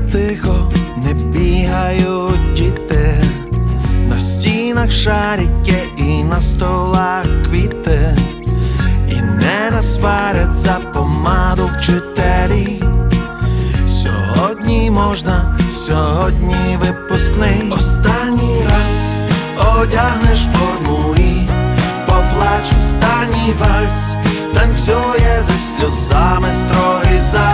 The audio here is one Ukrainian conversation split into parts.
тихо не бігають діти, на стінах шарики і на столах квіти, і не насварять за помаду вчителі. Сьогодні можна, сьогодні випускний. Останній раз одягнеш форму і поплач останній вальс, танцює зі сльозами строгий завуч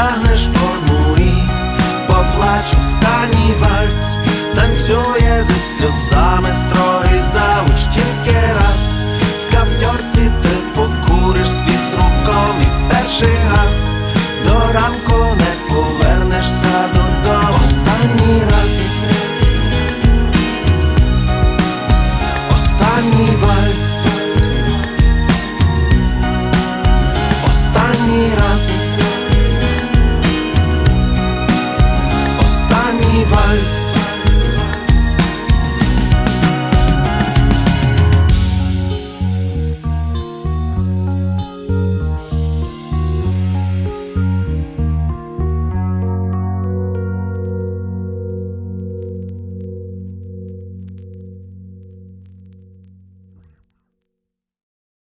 Одягнеш форму і поплач. Останній вальс, танцює зі сльозами строго